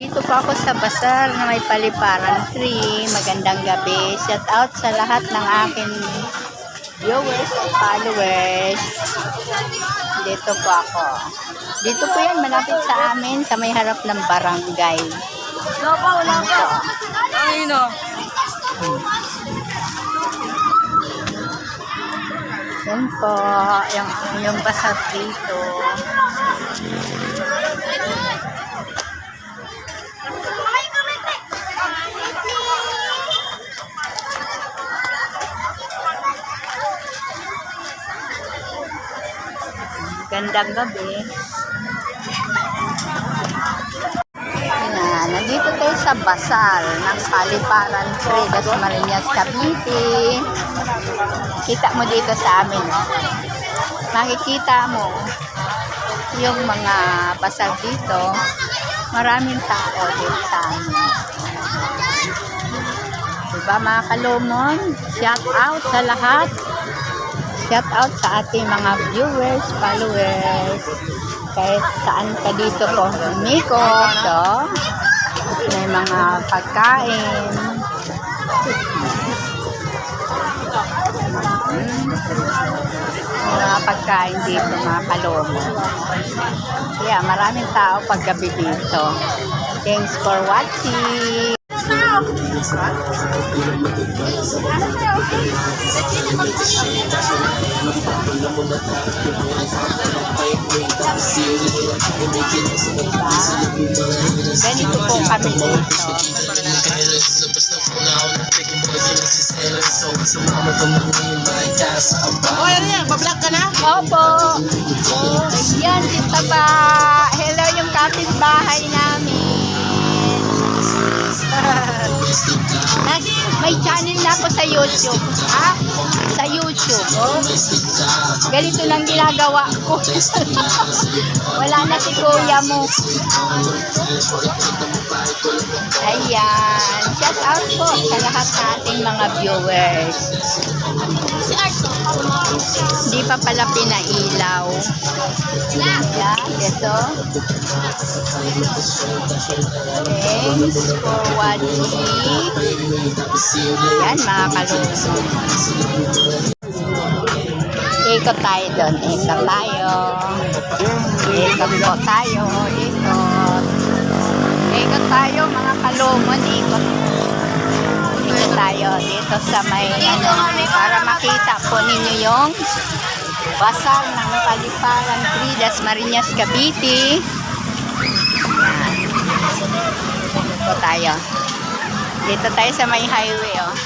Dito po ako sa Basar na may paliparan tree. Magandang gabi. Shout out sa lahat ng akin viewers at followers. Dito po ako. Dito po yan, malapit sa amin, sa may harap ng barangay. Wala pa, wala pa. Ayun o. Yan po, yung, yung basar dito. Gandang gabi. Nandito tayo sa Basal ng Paliparan Tree, Dasmariñas, Cavite. Kita mo dito sa amin. Makikita mo yung mga basal dito. Maraming tao dito sa amin. Diba mga kalumon? Shout out sa lahat. Shout out sa ating mga viewers, followers. Kahit saan ka dito po umikot, to. May mga pagkain. Mga pagkain dito, mga kalomo. Kaya maraming tao paggabi dito. Thanks for watching. Ganito po kami dito. O, ano yan? Ka na? Opo. Oh, yan, tita ba? Hello yung kapitbahay namin. Nas, may channel na ako sa YouTube. Ha? Sa YouTube. Oh. Ganito lang ginagawa ko. Wala na si kuya mo. Ayan. Shout out po sa lahat nating mga viewers. Hindi pa pala pinailaw. Yan, ito. Thanks for watching. Yan, mga kalungso. Ikot tayo doon. Ikot tayo. Ikot po tayo. Ikot. Ikot tayo, mga kalumon. Ikot. Ikot tayo dito sa may ano, para makita po ninyo yung basal ng Paliparan Tridas Marinas Cavite. Yan. Dito tayo. Dito tayo sa may highway, oh.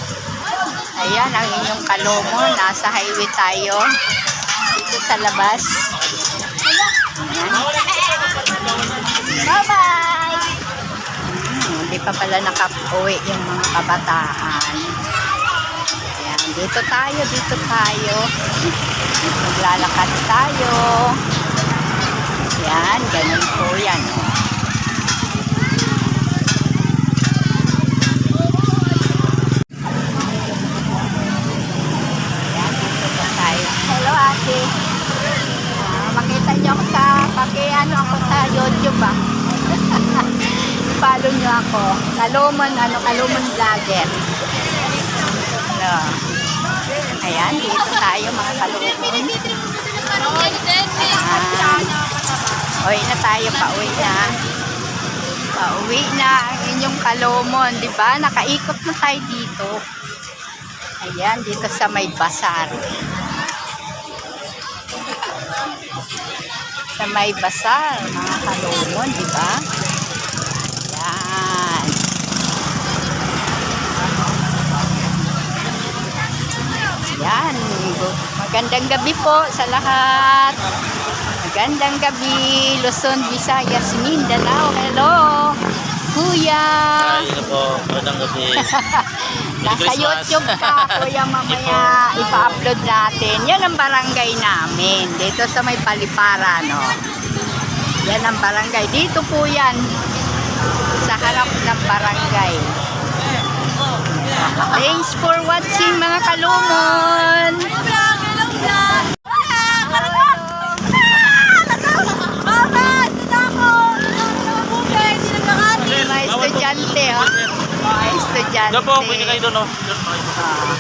Ayan, ang inyong kalomo. Nasa highway tayo. Dito sa labas. Bye-bye! Hmm, hindi pa pala nakap-uwi yung mga kabataan. Dito tayo, dito tayo. Maglalakad tayo. Yan, ganun po yan. Oh. Ano. Follow niyo ako. Kaluman, ano, Kaluman Vlogger. Hello. Ayan, dito tayo mga kaluman. Uwi na tayo, pauwi na. Pauwi na ang inyong kalomon, di ba? Nakaikot na tayo dito. Ayan, dito sa may basar. Sa may basar, mga kalomon, di ba? Ayan. Yan. Magandang gabi po sa lahat. Magandang gabi, Luzon, Visayas, Mindanao. Hello. Kuya. Ay, na po. Magandang gabi. Nasa Christmas. YouTube ka, kuya, mamaya ipa-upload natin. Yan ang barangay namin. Dito sa may palipara, no? Yan ang barangay. Dito po yan. Sa harap ng barangay. Thanks for watching mga kalumon. estudyante, oh. Mga estudyante. Doon po, pwede kayo doon, oh. Doon po kayo. Ah.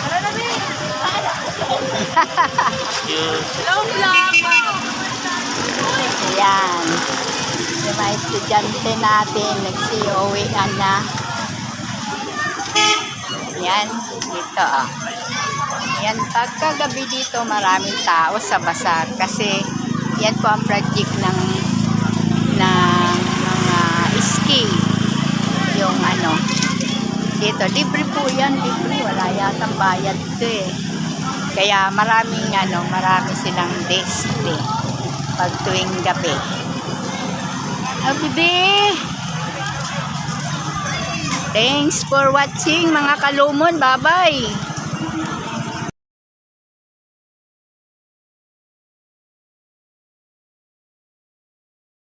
Thank you. Ayan. Yung mga estudyante natin, nag-COE na. Yan, dito. oh. Yan, pagkagabi dito, maraming tao sa basar kasi yan po ang project ng ng mga ski. Yung ano, dito, libre po yan, libre. Wala yatang bayad ito eh. Kaya maraming ano, marami silang display pag tuwing gabi. Oh, bibi! Thanks for watching mga kalumon. Bye-bye!